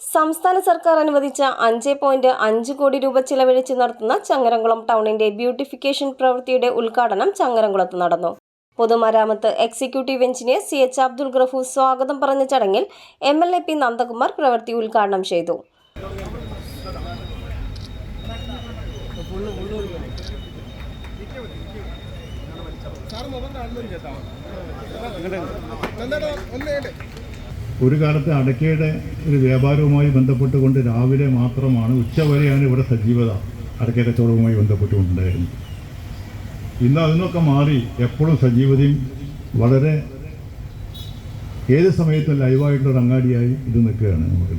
സംസ്ഥാന സർക്കാർ അനുവദിച്ച അഞ്ച് പോയിന്റ് അഞ്ച് കോടി രൂപ ചിലവഴിച്ച് നടത്തുന്ന ചങ്ങരംകുളം ടൗണിന്റെ ബ്യൂട്ടിഫിക്കേഷൻ പ്രവൃത്തിയുടെ ഉദ്ഘാടനം ചങ്ങരംകുളത്ത് നടന്നു. പൊതുമരാമത്ത് executive engineer C H Abdul Gafoor സ്വാഗതം പറഞ്ഞ ചടങ്ങിൽ M L A P Nandakumar പ്രവൃത്തി ഉദ്ഘാടനം ചെയ്തു. ഒരു കാലത്ത് അടയ്ക്കയുടെ ഒരു വ്യാപാരവുമായി ബന്ധപ്പെട്ടുകൊണ്ട് രാവിലെ മാത്രമാണ് ഉച്ചവരെയാണ് ഇവിടെ സജീവത അടയ്ക്ക കച്ചവടവുമായി ബന്ധപ്പെട്ടുകൊണ്ടുണ്ടായിരുന്നത്. ഇന്ന് അതിനൊക്കെ മാറി എപ്പോഴും സജീവതയും വളരെ ഏത് സമയത്തും ലൈവായിട്ടുള്ള അങ്ങാടിയായി ഇത് നിൽക്കുകയാണ് നമുക്ക്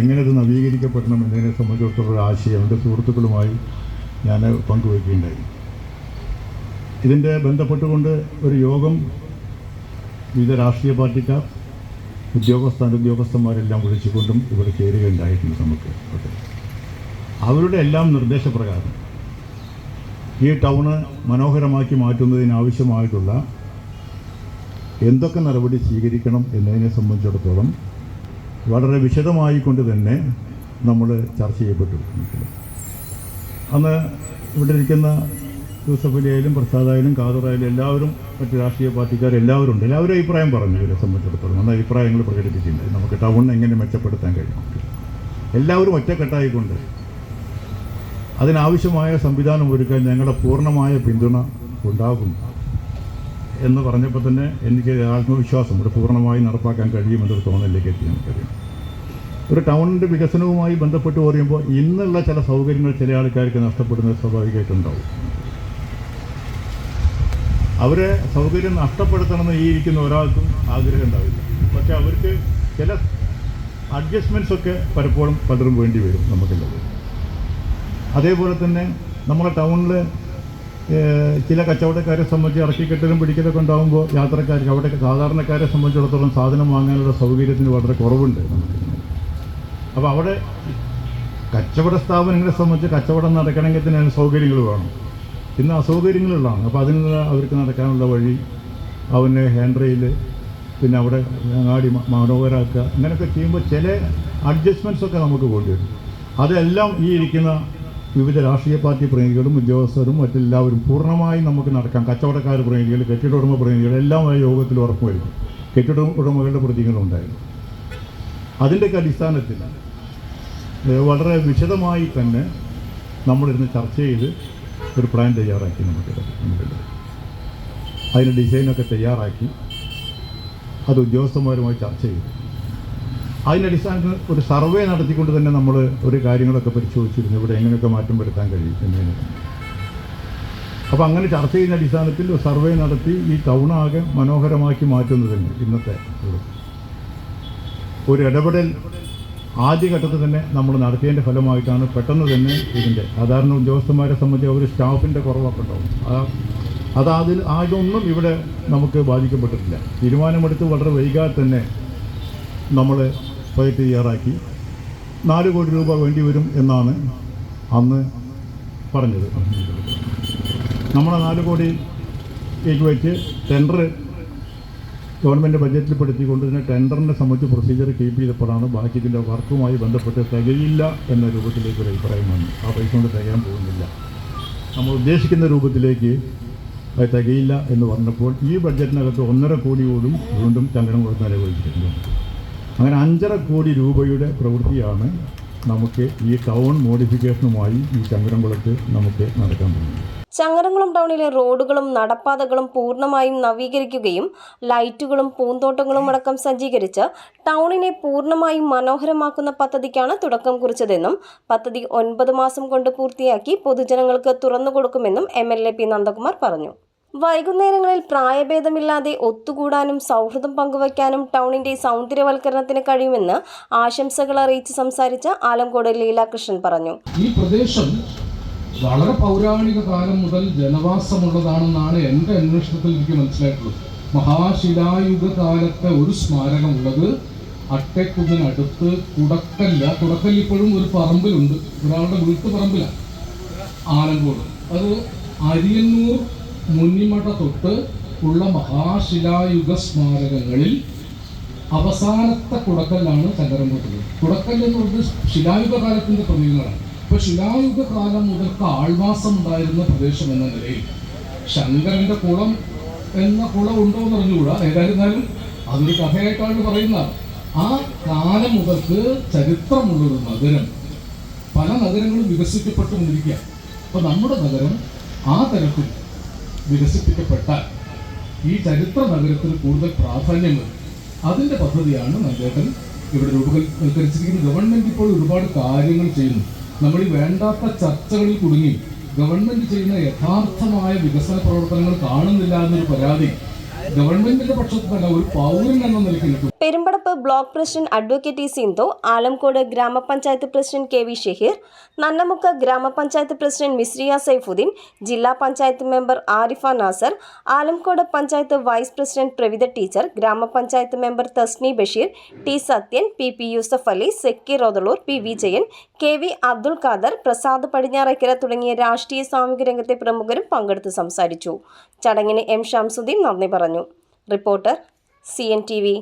എങ്ങനെ ഇത് നവീകരിക്കപ്പെടണം എന്നതിനെ സംബന്ധിച്ചിടത്തോളം ആശയം എന്റെ സുഹൃത്തുക്കളുമായി ഞാൻ പങ്കുവയ്ക്കുകയുണ്ടായി. ഇതിന്റെ ബന്ധപ്പെട്ടുകൊണ്ട് ഒരു യോഗം വിവിധ രാഷ്ട്രീയ പാർട്ടിക്കാർ ഉദ്യോഗസ്ഥ അനുദ്യോഗസ്ഥന്മാരെല്ലാം വിളിച്ചുകൊണ്ടും ഇവിടെ ചേരുകയുണ്ടായിട്ടുണ്ട് നമുക്ക്. അവരുടെ എല്ലാം നിർദ്ദേശപ്രകാരം ഈ ടൗണ് മനോഹരമാക്കി മാറ്റുന്നതിനാവശ്യമായിട്ടുള്ള എന്തൊക്കെ നടപടി സ്വീകരിക്കണം എന്നതിനെ സംബന്ധിച്ചിടത്തോളം വളരെ വിശദമായി കൊണ്ട് തന്നെ നമ്മൾ ചർച്ച ചെയ്യപ്പെട്ടു അന്ന് ഇവിടെ ഇരിക്കുന്ന യൂസഫലിയായാലും പ്രസാദായാലും കാതറായാലും എല്ലാവരും മറ്റ് രാഷ്ട്രീയ പാർട്ടിക്കാർ എല്ലാവരും ഉണ്ട്. എല്ലാവരും അഭിപ്രായം പറഞ്ഞു ഇവരെ സംബന്ധിച്ചിടത്തോളം. അന്ന് അഭിപ്രായങ്ങൾ പ്രകടിപ്പിച്ചിട്ടുണ്ട്. നമുക്ക് ടൗൺ എങ്ങനെ മെച്ചപ്പെടുത്താൻ കഴിയും? എല്ലാവരും ഒറ്റക്കെട്ടായിക്കൊണ്ട് അതിനാവശ്യമായ സംവിധാനം ഒരുക്കാൻ ഞങ്ങളുടെ പൂർണമായ പിന്തുണ ഉണ്ടാകും എന്ന് പറഞ്ഞപ്പോൾ തന്നെ എനിക്ക് ആത്മവിശ്വാസം ഇവിടെ പൂർണമായി നടപ്പാക്കാൻ കഴിയുമെന്നൊരു തോന്നലിലേക്ക് എത്തി നമുക്കറിയാം ഒരു ടൗണിന്റെ വികസനവുമായി ബന്ധപ്പെട്ട് പറയുമ്പോൾ ഇന്നുള്ള ചില സൗകര്യങ്ങൾ ചില ആൾക്കാർക്ക് നഷ്ടപ്പെടുന്നത് സ്വാഭാവികമായിട്ടുണ്ടാവും. അവരെ സൗകര്യം നഷ്ടപ്പെടുത്തണമെന്ന് ഈ ഇരിക്കുന്ന ഒരാൾക്കും ആഗ്രഹം ഉണ്ടാവില്ല. പക്ഷെ അവർക്ക് ചില അഡ്ജസ്റ്റ്മെന്റ്സ് ഒക്കെ പലപ്പോഴും പലരും വേണ്ടി വരും നമുക്കുള്ളത്. അതേപോലെ തന്നെ നമ്മുടെ ടൗണിൽ ചില കച്ചവടക്കാരെ സംബന്ധിച്ച് ഇറക്കിക്കെട്ടലും പിടിക്കലൊക്കെ ഉണ്ടാകുമ്പോൾ യാത്രക്കാർക്ക് അവിടെ സാധാരണക്കാരെ സംബന്ധിച്ചിടത്തോളം സാധനം വാങ്ങാനുള്ള സൗകര്യത്തിന് വളരെ കുറവുണ്ട് അപ്പോൾ അവിടെ കച്ചവട സ്ഥാപനങ്ങളെ സംബന്ധിച്ച് കച്ചവടം നടക്കണമെങ്കിൽ തന്നെ സൗകര്യങ്ങൾ വേണം. ഇന്ന് അസൗകര്യങ്ങളുള്ളതാണ്. അപ്പോൾ അതിന് അവർക്ക് നടക്കാനുള്ള വഴി അവനെ ഹാൻഡ് റെയിൽ പിന്നെ അവിടെ അങ്ങാടി മനോഹരാക്കുക. അങ്ങനെയൊക്കെ ചെയ്യുമ്പോൾ ചില അഡ്ജസ്റ്റ്മെന്റ്സ് ഒക്കെ നമുക്ക് വേണ്ടി വരും. അതെല്ലാം ഈ ഇരിക്കുന്ന വിവിധ രാഷ്ട്രീയ പാർട്ടി പ്രതിനിധികളും ഉദ്യോഗസ്ഥരും മറ്റെല്ലാവരും പൂർണമായും നമുക്ക് നടക്കാം. കച്ചവടക്കാർ പ്രതിനിധികൾ കെട്ടിട ഉടമ പ്രതിനിധികൾ എല്ലാം യോഗത്തിൽ ഉറപ്പുവരുത്തും കെട്ടിട ഉടമകളുടെ പ്രതിനിധികളുണ്ടായിരുന്നു അതിന്റെയൊക്കെ അടിസ്ഥാനത്തിൽ വളരെ വിശദമായി തന്നെ നമ്മളിരുന്ന് ചർച്ച ചെയ്ത് ഒരു പ്ലാൻ തയ്യാറാക്കി നമുക്ക് നമുക്കുണ്ട് അതിന് ഡിസൈനൊക്കെ തയ്യാറാക്കി അത് ഉദ്യോഗസ്ഥന്മാരുമായി ചർച്ച ചെയ്തു. അതിന്റെ അടിസ്ഥാനത്തിൽ ഒരു സർവേ നടത്തിക്കൊണ്ട് തന്നെ നമ്മൾ ഒരു കാര്യങ്ങളൊക്കെ പരിശോധിച്ചിരുന്നു. ഇവിടെ എങ്ങനെയൊക്കെ മാറ്റം വരുത്താൻ കഴിയും എന്നതിന്. അപ്പോൾ അങ്ങനെ ചർച്ച ചെയ്യുന്ന അടിസ്ഥാനത്തിൽ സർവേ നടത്തി ഈ ടൗൺ ആകെ മനോഹരമാക്കി മാറ്റുന്നതിന് ഇന്നത്തെ ഒരു ഇടപെടൽ ആദ്യഘട്ടത്തിൽ തന്നെ നമ്മൾ നടത്തിയതിന്റെ ഫലമായിട്ടാണ് പെട്ടെന്ന് തന്നെ ഇതിന്റെ സാധാരണ ഉദ്യോഗസ്ഥന്മാരെ സംബന്ധിച്ച് അവർ സ്റ്റാഫിന്റെ കുറവൊക്കെ ഉണ്ടാവും അത് അതിൽ അതൊന്നും ഇവിടെ നമുക്ക് ബാധിക്കപ്പെട്ടിട്ടില്ല. തീരുമാനമെടുത്ത് വളരെ വൈകാതെ തന്നെ നമ്മൾ പ്രൊജക്റ്റ് തയ്യാറാക്കി. നാല് കോടി രൂപ വേണ്ടി വരും എന്നാണ് അന്ന് പറഞ്ഞത്. നമ്മളെ നാല് കോടി വെച്ച് ടെൻഡർ ഗവൺമെന്റ് ബഡ്ജറ്റിൽ പെടുത്തിക്കൊണ്ട് ഇതിനെ ടെൻഡറിനെ സംബന്ധിച്ച് പ്രൊസീജിയർ കീപ്പ് ചെയ്തപ്പോഴാണ് ബാക്കി ഇതിന്റെ വർക്കുമായി ബന്ധപ്പെട്ട് തികയില്ല എന്ന രൂപത്തിലേക്ക് ഒരു അഭിപ്രായം വന്നു. ആ പൈസ കൊണ്ട് തികയാൻ പോകുന്നില്ല. നമ്മൾ ഉദ്ദേശിക്കുന്ന രൂപത്തിലേക്ക് അത് തികയില്ല എന്ന് പറഞ്ഞപ്പോൾ ഈ ബഡ്ജറ്റിനകത്ത് ഒന്നര കോടി കൂടും വീണ്ടും ചങ്കരം കൊടുത്ത് നിലവിളിച്ചിട്ടുണ്ട് അങ്ങനെ അഞ്ചര കോടി രൂപയുടെ പ്രവൃത്തിയാണ് നമുക്ക് ഈ ടൗൺ മോഡിഫിക്കേഷനുമായി ഈ ചങ്കരംകുളത്ത് നമുക്ക് നടക്കാൻ പോകുന്നത്. ചങ്ങരംകുളം ടൗണിലെ റോഡുകളും നടപ്പാതകളും പൂർണമായും നവീകരിക്കുകയും ലൈറ്റുകളും പൂന്തോട്ടങ്ങളും അടക്കം സജ്ജീകരിച്ച് ടൗണിനെ പൂർണമായും മനോഹരമാക്കുന്ന പദ്ധതിക്കാണ് തുടക്കം കുറിച്ചതെന്നും പദ്ധതി ഒൻപത് മാസം കൊണ്ട് പൂർത്തിയാക്കി പൊതുജനങ്ങൾക്ക് തുറന്നു കൊടുക്കുമെന്നും M L A P Nandakumar പറഞ്ഞു. വൈകുന്നേരങ്ങളിൽ പ്രായഭേദമില്ലാതെ ഒത്തുകൂടാനും സൗഹൃദം പങ്കുവയ്ക്കാനും ടൗണിന്റെ സൗന്ദര്യവൽക്കരണത്തിന് കഴിയുമെന്ന് ആശംസകൾ അറിയിച്ച് സംസാരിച്ച ആലങ്കോട് ലീലാകൃഷ്ണൻ പറഞ്ഞു. ഈ പ്രദേശം വളരെ പൗരാണിക കാലം മുതൽ ജനവാസമുള്ളതാണെന്നാണ് എന്റെ അന്വേഷണത്തിൽ എനിക്ക് മനസ്സിലായിട്ടുള്ളത്. മഹാശിലായുഗ കാലത്തെ ഒരു സ്മാരകമുള്ളത് അട്ടക്കുന്നിനടുത്ത് കുടക്കല്ല കുടക്കല്ല് ഇപ്പോഴും ഒരു പറമ്പിലുണ്ട്. ഒരാളുടെ വീട്ടു പറമ്പിലാണ് ആലങ്കോട് അത് അരിയന്നൂർ മുന്നിമട തൊട്ട് ഉള്ള മഹാശിലായുഗ സ്മാരകങ്ങളിൽ അവസാനത്തെ കുടക്കല്ലാണ് ശങ്കരൻകുട്ടത് കുടക്കല്ല് എന്ന് പറയുന്നത് ശിലായുഗ കാലത്തിന്റെ പ്രതീകങ്ങളാണ്. ഇപ്പൊ ശിലായുഗ കാലം മുതൽക്ക് ആൾവാസം ഉണ്ടായിരുന്ന പ്രദേശം എന്ന നിലയിൽ ശങ്കരന്റെ കുളം എന്ന കുളം ഉണ്ടോ എന്ന് അറിഞ്ഞുകൂടാ. ഏതായിരുന്നാലും അതൊരു കഥയായിട്ടാണ് പറയുന്നത്. ആ കാലം മുതൽക്ക് ചരിത്രമുള്ളൊരു നഗരം പല നഗരങ്ങളും വികസിക്കപ്പെട്ടുകൊണ്ടിരിക്കുക. അപ്പൊ നമ്മുടെ നഗരം ആ തരത്തിൽ വികസിപ്പിക്കപ്പെട്ടാൽ ഈ ചരിത്ര നഗരത്തിന് കൂടുതൽ പ്രാധാന്യം വരും അതിന്റെ പദ്ധതിയാണ് നഗരത്തിൽ ഇവിടെ രൂപവൽക്കരിച്ചിരിക്കുന്നത് ഗവൺമെന്റ് ഇപ്പോൾ ഒരുപാട് കാര്യങ്ങൾ ചെയ്യുന്നു. നമ്മൾ ഈ വേണ്ടാത്ത ചർച്ചകളിൽ കുടുങ്ങി ഗവൺമെന്റ് ചെയ്യുന്ന യഥാർത്ഥമായ വികസന പ്രവർത്തനങ്ങൾ കാണുന്നില്ല എന്നൊരു പരാതി ഗവൺമെന്റിന്റെ പക്ഷത്ത് തന്നെ ഒരു പൗരൻ എന്ന നിലയ്ക്ക് Perumpadappu block president advocate Sindhu Alamkode ഗ്രാമപഞ്ചായത്ത് president K V Shaheer Nannamukku ഗ്രാമപഞ്ചായത്ത് പ്രസിഡന്റ് മിസ്രിയ സൈഫുദ്ദീൻ ജില്ലാ panchayat member Arifa Nasar Alamkode panchayat vice president Pravitha teacher ഗ്രാമപഞ്ചായത്ത് member Thasni Basheer T Sathyan P P Yusuf Ali സെക്കി റോദളൂർ P Vijayan K V Abdul Khader Prasad Padinjarakkara തുടങ്ങിയ രാഷ്ട്രീയ സാമൂഹിക രംഗത്തെ പ്രമുഖരും പങ്കെടുത്ത് സംസാരിച്ചു. ചടങ്ങിന് എം ഷംസുദ്ദീൻ നന്ദി പറഞ്ഞു. Reporter C N T V.